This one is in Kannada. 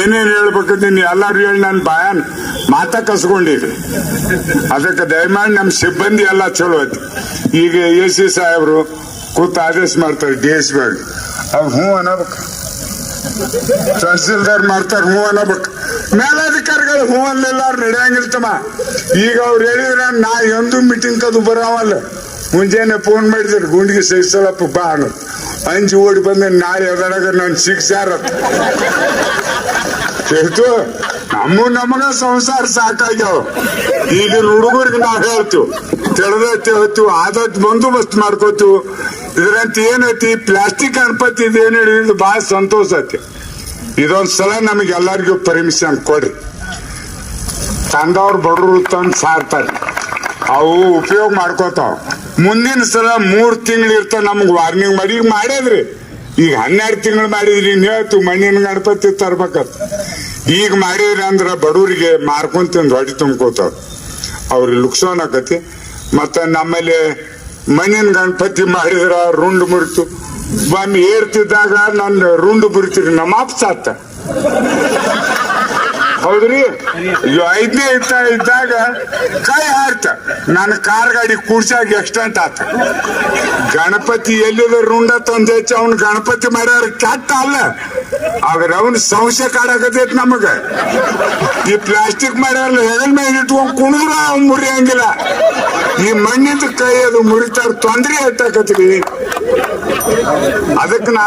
ಏನೇನ್ ಹೇಳ್ಬೇಕಂತೀನಿ ಎಲ್ಲಾರು ಹೇಳಿ ನನ್ನ ಬಾಯನ್ ಮಾತ ಕಸ್ಕೊಂಡಿದ್ರಿ. ಅದಕ್ಕೆ ದಯಮಾಡಿ ನಮ್ಮ ಸಿಬ್ಬಂದಿ ಎಲ್ಲ ಚಲೋ ಐತಿ ಈಗ ಎ ಸಿ ಸಾಹೇಬ್ರು ಕೂತು ಆದೇಶ ಮಾಡ್ತಾರೆ, ಡಿ ಎಸ್ ಬಿ ಅವ್ರು. ಹ್ಞೂ ಅನ್ನಬೇಕು ತಹಸೀಲ್ದಾರ್ ಮಾಡ್ತಾರೆ, ಹ್ಞೂ ಅನ್ನಬೇಕು ಮೇಲಾಧಿಕಾರಿಗಳು ಹ್ಞೂ ಅಲ್ಲೆಲ್ಲ ನಡೆಯಂಗಿರ್ತಮ್ಮ ಈಗ ಅವ್ರು ಹೇಳಿದ್ರೆ ನಾ ಎಂದು ಮೀಟಿಂಗ್ ಅದು ಬರಾವಲ್ಲ. ಮುಂಜಾನೆ ಫೋನ್ ಮಾಡಿದ್ರು, ಗುಂಡಿಗೆ ಸಹಿಸಲಪ್ಪ ಬಾ ಅನ್ನೋದು. ಅಂಜಿ ಓಡಿ ಬಂದ ನಾಳೆ ಎದರಾಗ ನಾನು ಹೇಳ್ತು, ನಮ್ಮ ನಮಗ ಸಂಸಾರ ಸಾಕಾಗ್ಯಾವ. ಈಗಿನ ಹುಡುಗರಿಗೆ ನಾವ್ ಹೇಳ್ತೀವಿ ತಿಳಿದೈತಿ ಹೇಳ್ತೀವಿ ಆದತ್ ಬಂದೋಬಸ್ತ್ ಮಾಡ್ಕೋತೀವಿ ಇದ್ರಂತ ಏನೈತಿ ಪ್ಲಾಸ್ಟಿಕ್ ಗಣಪತಿ ಇದೇನು ಹೇಳಿದ್ರು ಬಹಳ ಸಂತೋಷ ಐತಿ. ಇದೊಂದು ಸಲ ನಮಗೆ ಎಲ್ಲರಿಗೂ ಪರ್ಮಿಷನ್ ಕೊಡ್ರಿ. ತಂದವ್ರು ಬಡವರು ತಂದು ಸಾರ್ತಾರೆ. ಅವು ಉಪಯೋಗ ಮಾಡ್ಕೋತಾವ. ಮುಂದಿನ ಸಲ ಮೂರು ತಿಂಗಳು ಇರ್ತ ನಮ್ಗೆ ವಾರ್ನಿಂಗ್ ಮಾಡಿ, ಈಗ ಮಾಡ್ಯದ್ರಿ. ಈಗ ಹನ್ನೆರಡು ತಿಂಗಳು ಮಾಡಿದ್ರಿ ಇನ್ ಹೇಳ್ತು ಮಣ್ಣಿನ ಗಣಪತಿ ತರ್ಬೇಕಂತ. ಈಗ ಮಾಡಿದ್ರಿ ಅಂದ್ರ ಬಡವರಿಗೆ ಮಾರ್ಕೊಂಡ್ ಹೊಡಿ ತುಂಬ್ಕೋತಾವ. ಅವ್ರಿಗೆ ಲುಕ್ಸಾನ್ ಆಕತಿ. ಮತ್ತ ನಮ್ಮಲ್ಲಿ ಮಣ್ಣಿನ ಗಣಪತಿ ಮಾಡಿದ್ರ ರುಂಡು ಮುರಿತು. ಒಮ್ಮೆ ಏರ್ತಿದ್ದಾಗ ನನ್ನ ರುಂಡು ಬುರಿತೀರಿ ನಮ್ಮ ಅಪ್ಪ ಸಾತ್ತ ಹೌದ್ರಿ? ಐದನೇ ಇತ್ತ ಇದ್ದಾಗ ಕೈ ಹಾರ್ತ ನನ್ನ ಕಾರ್ ಗಾಡಿ ಕೂಡ್ಸಾಗ ಎಕ್ಸ್ಟೆಂಟ್ ಆತ. ಗಣಪತಿ ಎಲ್ಲಿದ? ರುಂಡ ತಂದೆ ಅವ್ನ ಗಣಪತಿ ಮಾಡ್ಯಾರ. ಕೆಟ್ಟ ಅಲ್ಲ. ಆದ್ರೆ ಅವನ್ ಸಂಶಯ ಕಾಡಾಕತೈತ್ ನಮಗ. ಈ ಪ್ಲಾಸ್ಟಿಕ್ ಮಾಡ್ಯಾರಲ್ಲ, ಹೆಗಲ್ ಮೇಲೆ ಇಟ್ಕೊಂಡ್ ಕುಣಿದ್ರ ಅವ್ನ್ ಮುರಿಯಂಗಿಲ್ಲ ಈ ಮಣ್ಣಿದ ಕೈ ಅದು ಮುರಿತಾರ, ತೊಂದ್ರೆ ಹತ್ತಾಕತ್ರಿ ಅದಕ್ಕೆ ನಾ